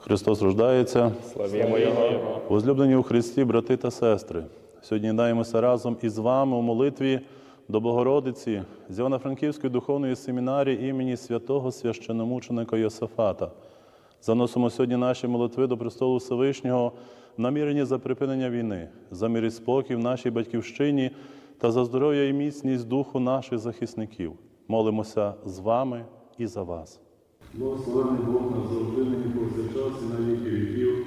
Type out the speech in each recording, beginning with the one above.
Христос рождається. Славімо Його. Возлюблені у Христі, брати та сестри, сьогодні даємося разом із вами у молитві до Богородиці з Івано-Франківської духовної семінарії імені святого священомученика Йосафата. Заносимо сьогодні наші молитви до престолу Всевишнього, намірені за припинення війни, за мир і спокій в нашій батьківщині та за здоров'я і міцність духу наших захисників. Молимося з вами і за вас. Благословений Бог нас завжди нині повсякчас і на віки віків.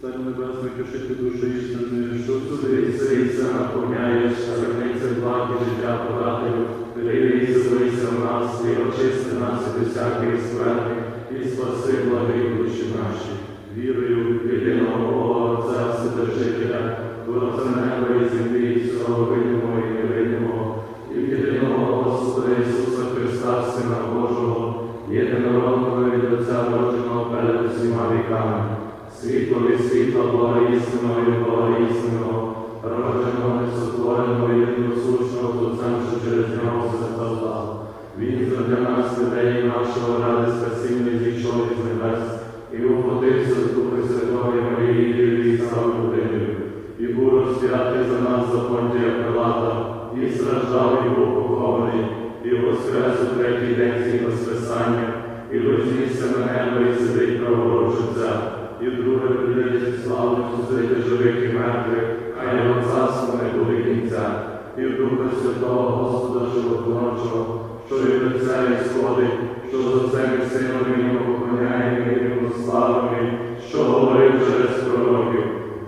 Царь Небесний, кишити душі істини, що сюди і сиється, наповняєш, сердниця благі життя подателю, прийди злися в нас, і очисти нас від всякої смерти, і спаси благи славою судити живих і мертвих, а його царство не буде кінця, і в Духа Святого Господа Животворчого, що від Отця і сходить, що з Отцем і Сином він поклоняє, йому славами, що говорив через пророків,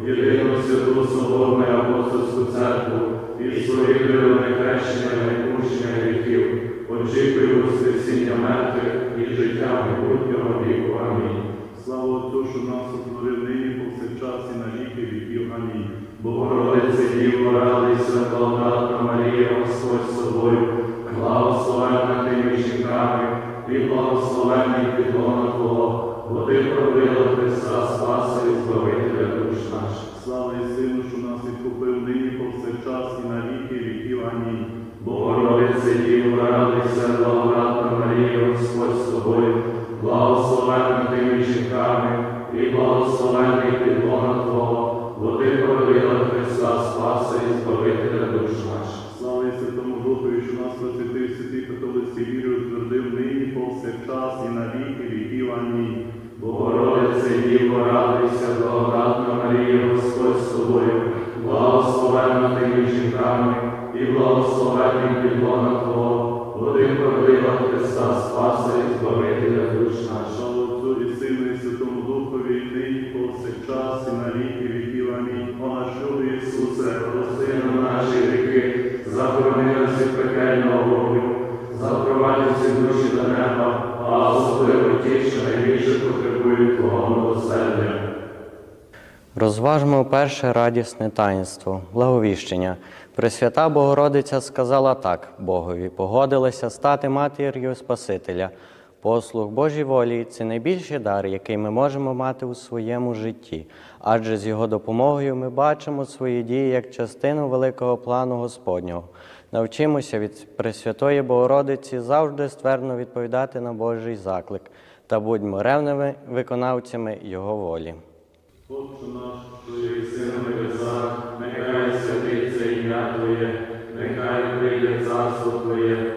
єдину святу соборну апостольську церкву, і своїх вироне хрещення і відпущення гріхів, очікую воскресіння мертвих і життя майбутнього віку. Амінь. Слава Отцю, що нас утворив нині повсякчас і на віки віків. Амінь. Богородице Діво, радуйся, благодатна Марія, Господь з тобою, благословенна ти між жінками, і благословенний підлона Твого, бо ти пробила Христа, Спаса і Збавителя душ наших. Слава і Сину, що нас відкупив нині повсякчас і на віки віків. Амінь. Богородице Діво, радуйся, благодатна Прости наші гріхи, захорони нас від пекельного вогню, запровадь душі до неба, а особливо ті, що найбільше потребують Твого милосердя. Розважмо перше радісне таїнство, благовіщення. Пресвята Богородиця сказала так Богові, погодилася стати матір'ю Спасителя. Послуг Божій волі це найбільший дар, який ми можемо мати у своєму житті, адже з його допомогою ми бачимо свої дії як частину великого плану Господнього. Навчимося від Пресвятої Богородиці завжди ствердно відповідати на Божий заклик та будьмо ревними виконавцями Його волі. Отче наш, що єси на небесах, нехай святиться ім'я Твоє, нехай прийде царство Твоє,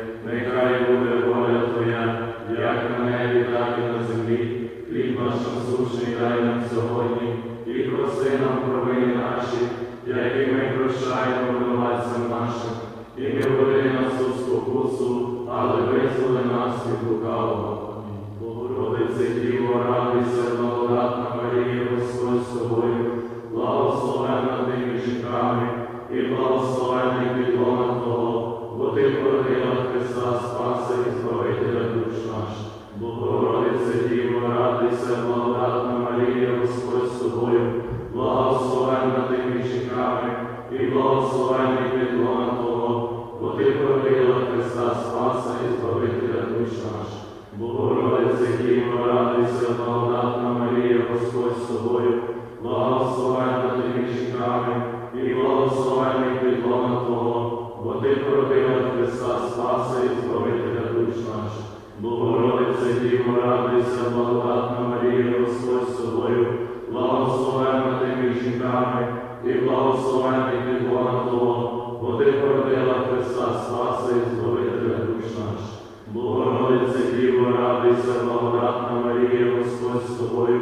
Богородице Діво, радуйся, благодатна Марія, Господь з тобою, радуйся, благодатна Марія, Господь з тобою,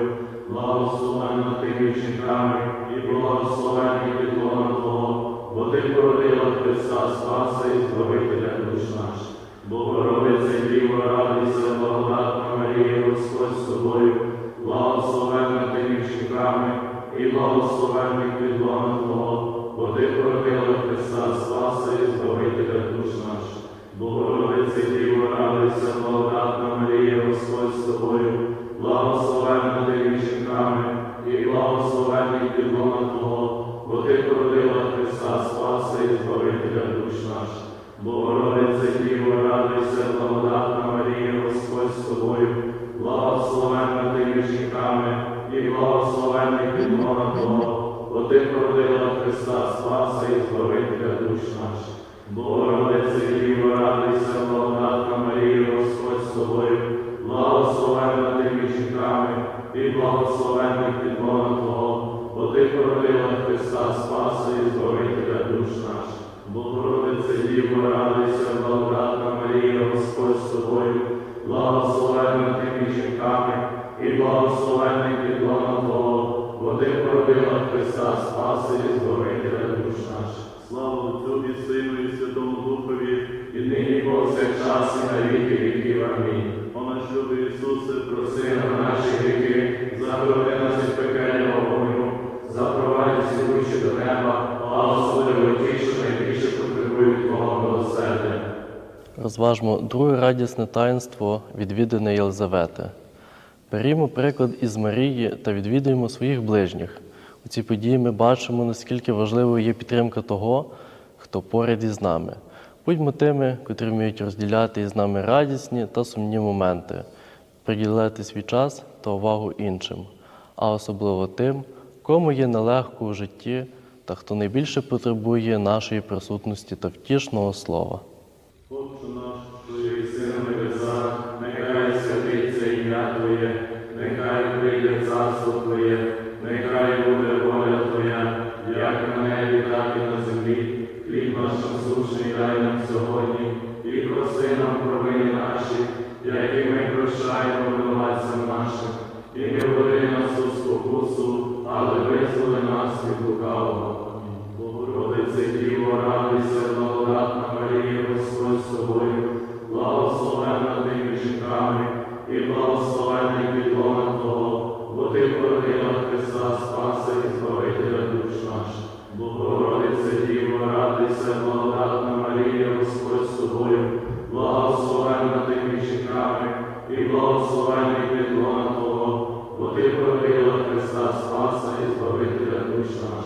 благословенна ти між жінками, і благословенний підлона Твого, бо ти породила Христа Спаси і Збавителя душ наш. Богородице, Діво, радуйся, благодатна Марія, Господь з тобою, благословенна ти між жінками, і благословенний підлона Твого, бо ти породила Христа Спаси і Збавителя душ наш. Богородице, Діво, радуйся, підлона бо ти породила Христа Спаси і Збавителя душ наш. Богородице, Діво, радуйся, благодатна Марія, Господь з тобою, благословенна ти між жінками, і благословенний підлона Твого, бо ти породила Христа Спаси і Збавителя душ наш. Богородице, Діво, радуйся, благодатна Марія, Господь з тобою, душ наш. Слава Отцю Сину і Святому Духові, і нині повсякчас і на віки віків. Амінь. О наш любий Ісусе, проси на наші гріхи, захорони нас від пекельного вогню, запровадь всі до неба, благослови ті, що найбільше потребують Твого милосердя. Розважмо друге радісне таїнство відвідини Єлизавети. Берімо приклад із Марії та відвідуємо своїх ближніх. У цій події ми бачимо, наскільки важливою є підтримка того, хто поряд із нами. Будьмо тими, котрі вміють розділяти із нами радісні та сумні моменти, приділяти свій час та увагу іншим, а особливо тим, кому є нелегко у житті та хто найбільше потребує нашої присутності та втішного слова. Отче наш, і не введи нас у спокусу, але визволи нас від лукавого. Богородице, Діво, радуйся, благодатна Марія, Господь з тобою, благословенна ти між жінками, і благословенний підлона Твого, бо ти породила Христа Спаса і Збавителя душ наш. Богородице, Діво, радуйся, благодатна Марія, Господь з тобою, благословенна ти між жінками, і благословенний підлона Твого, бо ти породила Спаса і Збавителя душ наш.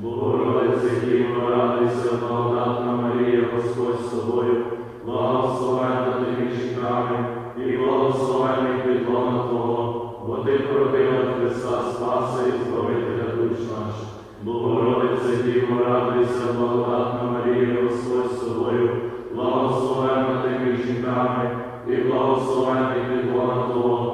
Богородице, Діво, радуйся, благодатна Марія, Господь з тобою, благословенна ти між жінками, і благословенний підлона Твого, бо ти породила Спаса і Збавителя душ наш. Богородице, Діво, радуйся, благодатна Марія, Господь з тобою, благословенна ти між жінками, і благословенний підлона Твого,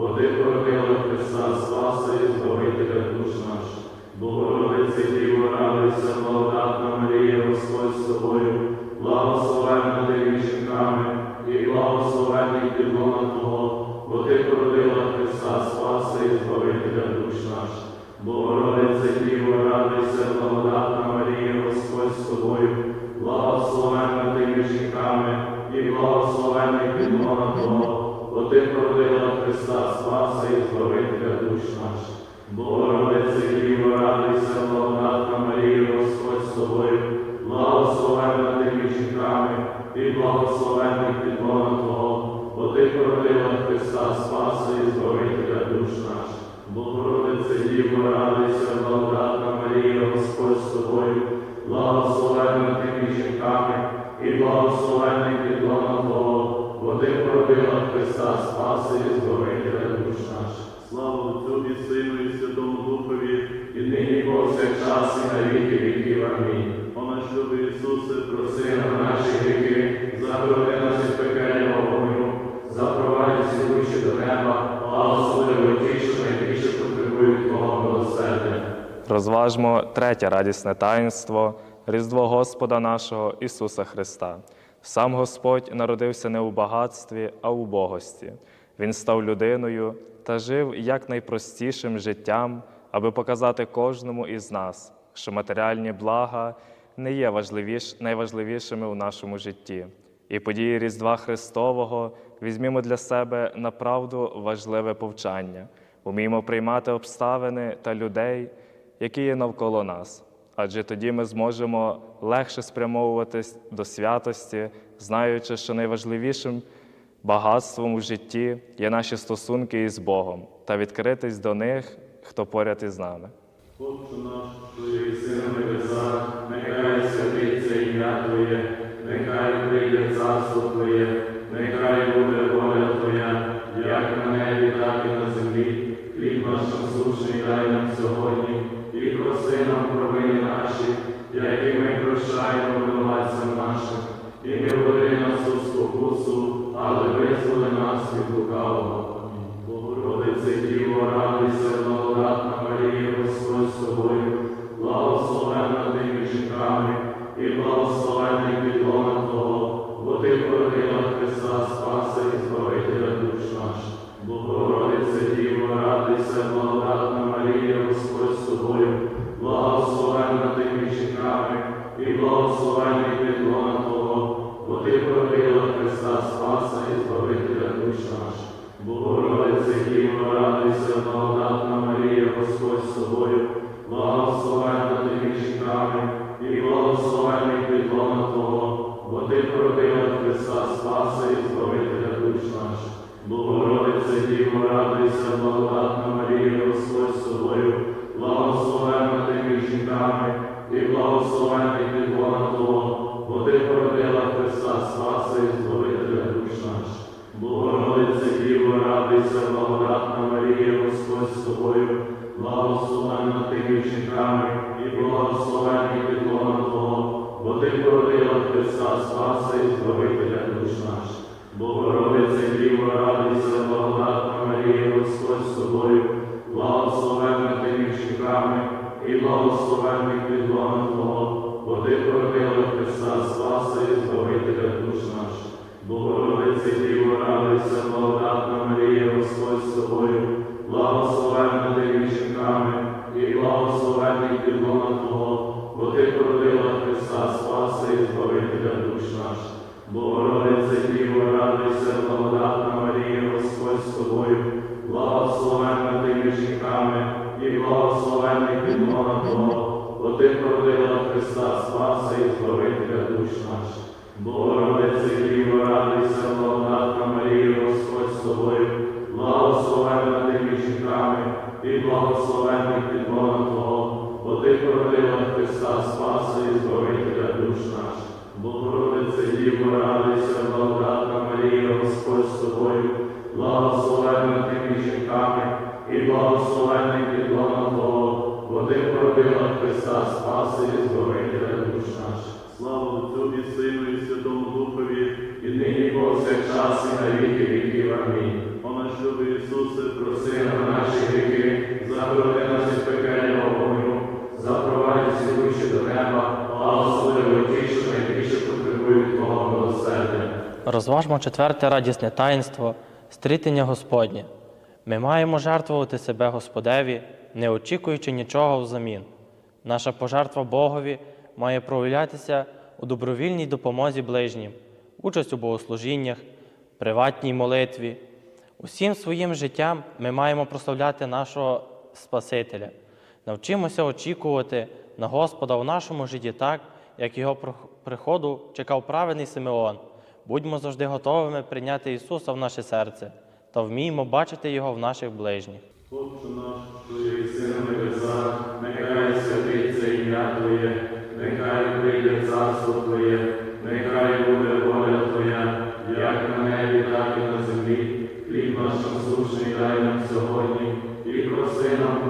бо ти породила Христа Спаса і Збавителя душ наш. Богородице, Діво, радуйся, благодатна Марія, Господь з тобою, благословенна ти між жінками, і благословенний підлона Твого, бо ти породила Христа Спаса і Збавителя душ наш. Богородице, Діво, радуйся, благодатна Марія, Господь з тобою, благословенна ти між жінками, і благословенний підлона Твого, ти породила Христа Спаса і Збавителя душ наш. Богородице, Діво, радуйся, благодатна Марія, Господь з тобою, благословенна ти між жінками, і благословенний підлона Твого, бо ти породила Христа Спаса і Збавителя душ наш. Богородице, Діво, радуйся, Слава третє радісне таїнство Різдво Господа нашого Ісуса Христа. Сам Господь народився не у багатстві, а у богості. Він став людиною та жив якнайпростішим життям, аби показати кожному із нас, що матеріальні блага не є важливіш, найважливішими у нашому житті. І події Різдва Христового візьмімо для себе направду важливе повчання, уміємо приймати обставини та людей, які є навколо нас. Адже тоді ми зможемо легше спрямовуватись до святості, знаючи, що найважливішим багатством у житті є наші стосунки із Богом та відкритись до них, хто поряд із нами. Отче наш, що єси небеса, нехай святиться ім'я Твоє, нехай прийде царство Твоє, нехай буде які ми прощаємо винуватцям нашим, і не введи нас у спокусу, але визволи нас від лукавого. Богородице Діво, радуйся, благодатна Марія, Господь з тобою, благословенна ти між жінками, і благословенний підлона Твого, бо ти породила Христа Спаса і Збавителя душ наших. Богородице Діво, радуйся, благодатна Марія, Господь з тобою, благословенна ти між жінками, і благословенний підлона Твого, бо ти породила Христа Спаса і Збавителя душ наших. Богородице Діво, радуйся, благодатна Марія, Господь з тобою, благословенна ти між жінками, і благословенний підлона Твого, бо ти породила Христа Спаса і Збавителя душ наших. Богородице Діво, радуйся, благодатна Марія, Господь з ти жінками, і благословенний підлона Твого, бо ти породила Христа Спаса і Збавителя душ наших. Богородице Діво, радуйся, благодатна Марія, Господь з тобою, благословенна ти між жінками, і благословенний підлона Твого, бо ти породила Христа Спаса і Збавителя душ наших. Богородице Діво, радуйся, благодатна Марія, Господь з тобою, благословенна ти між жінками, і благословенний підлона Твого, бо ти породила Христа Спаса і Збавителя душ наших. Богородице Діво, радуйся, благодатна Марія, Господь з тобою, благословенна ти між жінками, і благословенний підлона Твого, бо ти породила Христа Спаса і Збавителя душ наших. Богородице Діво, радуйся, благодатна підлона Твого, бо ти Христа Спаса і Збавителя душ наших. Богородице Діво, радуйся, благодатна Марія, Господь з тобою, благословенна ти між жінками, і благословенний підлона Твого, бо ти породила Христа Спаса і Збавителя душ наших. Богородице Діво, радуйся, Розважмо четверте радісне таїнство стрітення Господнє. Ми маємо жертвувати себе Господеві, не очікуючи нічого взамін. Наша пожертва Богові має проявлятися у добровільній допомозі ближнім, участь у богослужіннях, приватній молитві. Усім своїм життям ми маємо прославляти нашого Спасителя. Навчимося очікувати на Господа в нашому житті так, як його приходу чекав праведний Симеон. Будьмо завжди готовими прийняти Ісуса в наше серце та вміємо бачити Його в наших ближніх. Отче наш, що єси на небесах, нехай святиться ім'я Твоє, нехай прийде царство Твоє, нехай буде воля Твоя, як на небі, так і на землі. Хліб наш насущний дай нам сьогодні, і проси нам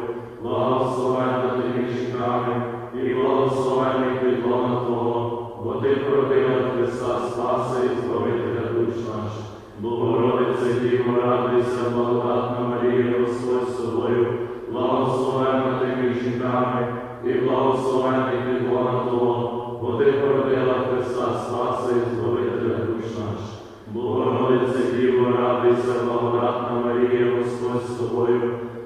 і благословенний підлона Твого, бо ти породила Христа Спаса і Збавителя душ наших. Богородице Діво, радуйся, благодатна Марія, Господь з тобою,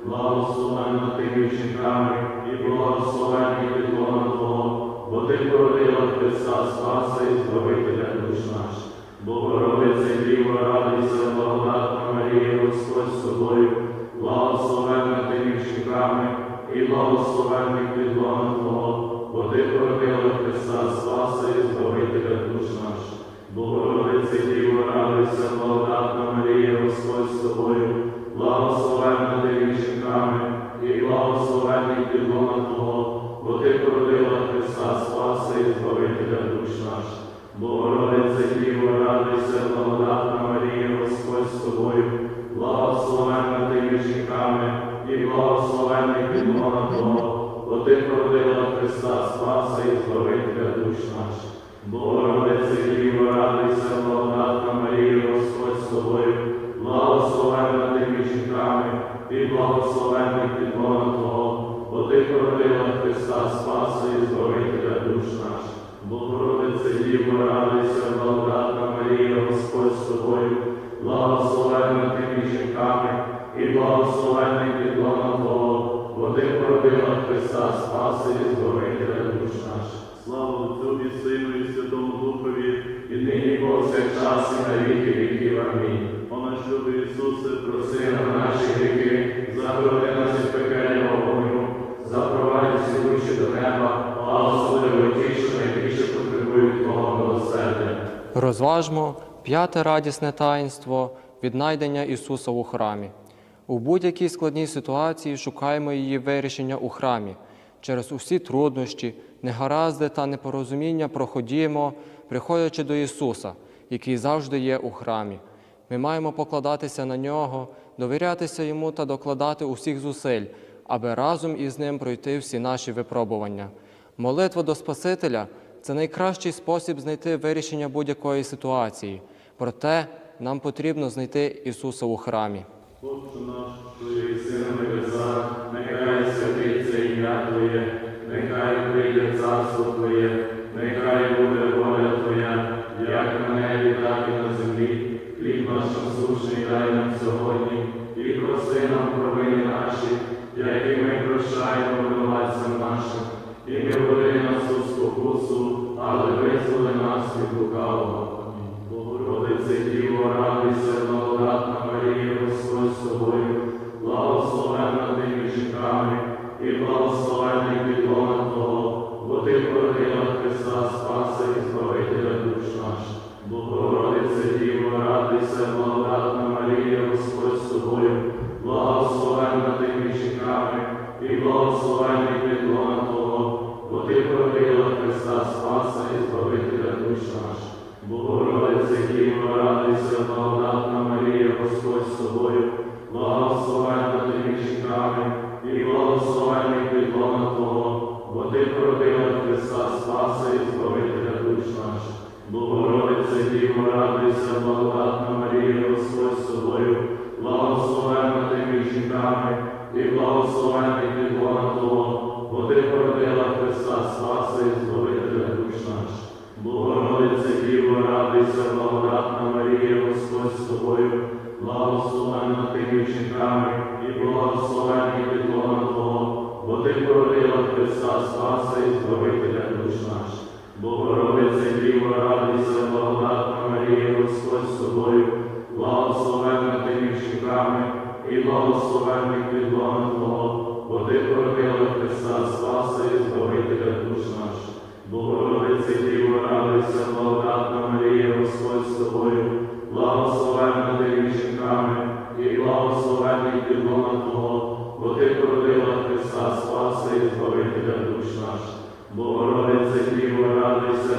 благословенна ти між жінками, і благословенний підлона Твого, бо ти породила Христа Спаса і Збавителя душ наших. Богородице Діво, радуйся, благодатна Марія, Господь з тобою, благословенна ти між жінками, і благословенний підлона Твого, бо ти породила Христа Спаса і Збавителя душ наших. Богородице Діво, радуйся, благодатна Марія, Господь з тобою, благословенна ти між жінками, і благословенний підлона Твого, бо ти породила Христа Спаса і Збавителя душ наших. Богородице Діво, радуйся, благодатна Марія, Господь з тобою, благословенна ти між жінками, і благословенний підлона Твого, бо ти породила Христа Спаса і Збавителя душ наших. Богородице Діво, радуйся, благодатна Марія, Господь з тобою, благословенна ти між жінками, і благословенний підлона Твого, бо ти породила Христа Спаса і Збавителя душ наших. Богородице Діво, радуйся, благодатна Марія, Господь з тобою, благословенна ти між жінками, і благословенний підлона Твого, бо ти породила Христа Спаса і Збавителя душ наших. Слава Отцю і Сину і Святому Духові, І нині повсякчас і на віки віків. Амінь. о наш Ісусе, Проси на наші гріхи, захорони нас від пекельного вогню, запровадь всі душі до неба, а ті, що найбільше потребують Твого милосердя. Розважмо п'яте радісне таїнство віднайдення Ісуса у храмі. У будь-якій складній ситуації шукаємо її вирішення у храмі. Через усі труднощі, негаразди та непорозуміння проходімо, приходячи до Ісуса, який завжди є у храмі. Ми маємо покладатися на нього, довірятися йому та докладати усіх зусиль, аби разом із ним пройти всі наші випробування. Молитва до Спасителя це найкращий спосіб знайти вирішення будь-якої ситуації. Проте нам потрібно знайти Ісуса у храмі. Отче наш, що єси сина небеса, нехай святиться ім'я Твоє, нехай прийде царство Твоє, нехай буде воля Твоя, як на небі, так і на землі. Хліб наш насущний дай нам сьогодні, і прости нам провини наші, які ми прощаємо винуватцям нашим, і не введи нас у спокусу, але визволи нас від лукавого. Тобою, благословенна ти між жінками, і благословенний підлона Твого, бо ти породила Христа Спаса і Збавителя душ наших. Богородице Діво, радуйся, благодатна Марія, Господь з тобою, благословенна ти між жінками, і благословенний підлона Твого, бо ти породила Христа Спаса і Збавителя душ наших. Богородице Діво, радуйся, благодатна Марія, Господь з тобою, благословенна ти між жінками, і благословенний підлона Твого, бо ти породила Христа Спаса і Збавителя душ наших. Богородице Діво, радуйся, благодатна Марія, Господь з тобою, благословенна ти між жінками, і благословенний підлона Твого, бо ти породила Христа Спаса і Збавителя душ наших. Богородице Діво, радуйся, благодатна Марія, Господь грішниками і благословенні підлога Твого, бо Ти породила Христа Спаса і Збавителя душ наш. Богородице Діво, радуйся, благодатна Марія, Господь з тобою, благословенна ти між і благословенних підлога Твого, бо Ти породила Христа Спаса і Збавителя душ наш. Богородице Діво, радуйся, благодатна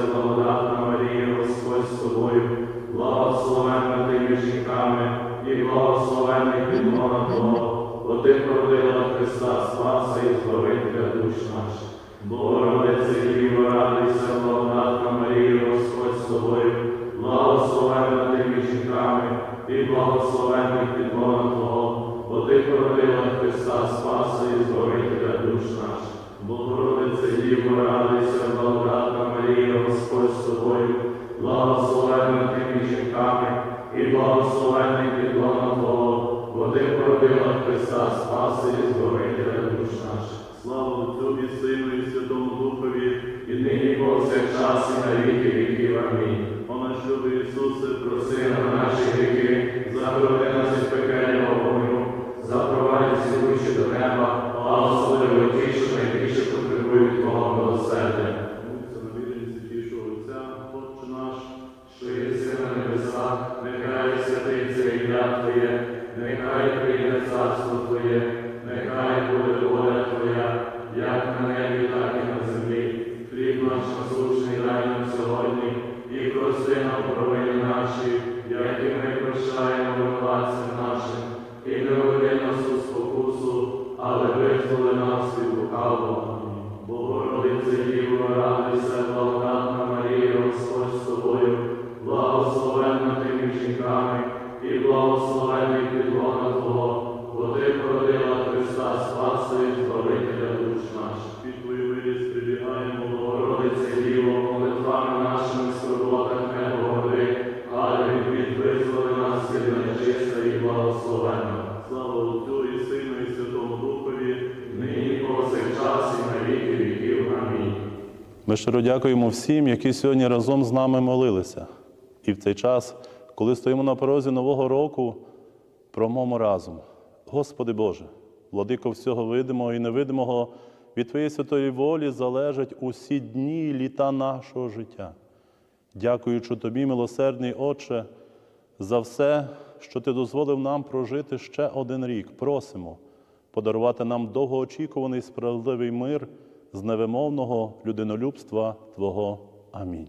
благодатна Марія, Господь з тобою, ти між і благословенний підлога Твого, бо Ти породила Христа, Спаса і Збавителя душ наших. Богородице Діво, радуйся, благодатна Марія, Господь з тобою, ти між жінками, і благословенний підлога Твого, бо Ти породила Христа, Спаса і Збавителя душ наших. Богородице Діво, радуйся, благодатна Марія, Господь з тобою, благословенна ти жінками, і благословенний підлога Твого, бо Ти породила Христа, Спаси і Збавителя душ наших. Слава Отцю і Сину і Святому Духові, І нині повсякчас і на віки віків. Амінь. о наш любий Ісусе, Проси на наші гріхи, заборони нас від пекельного Ми щиро дякуємо всім, які сьогодні разом з нами молилися. І в цей час, коли стоїмо на порозі Нового року, промовимо разом. Господи Боже, владико всього видимого і невидимого, від Твоєї святої волі залежать усі дні і літа нашого життя. Дякуючи Тобі, милосердний Отче, за все, що Ти дозволив нам прожити ще один рік. Просимо подарувати нам довгоочікуваний справедливий мир з невимовного людинолюбства Твого. Амінь.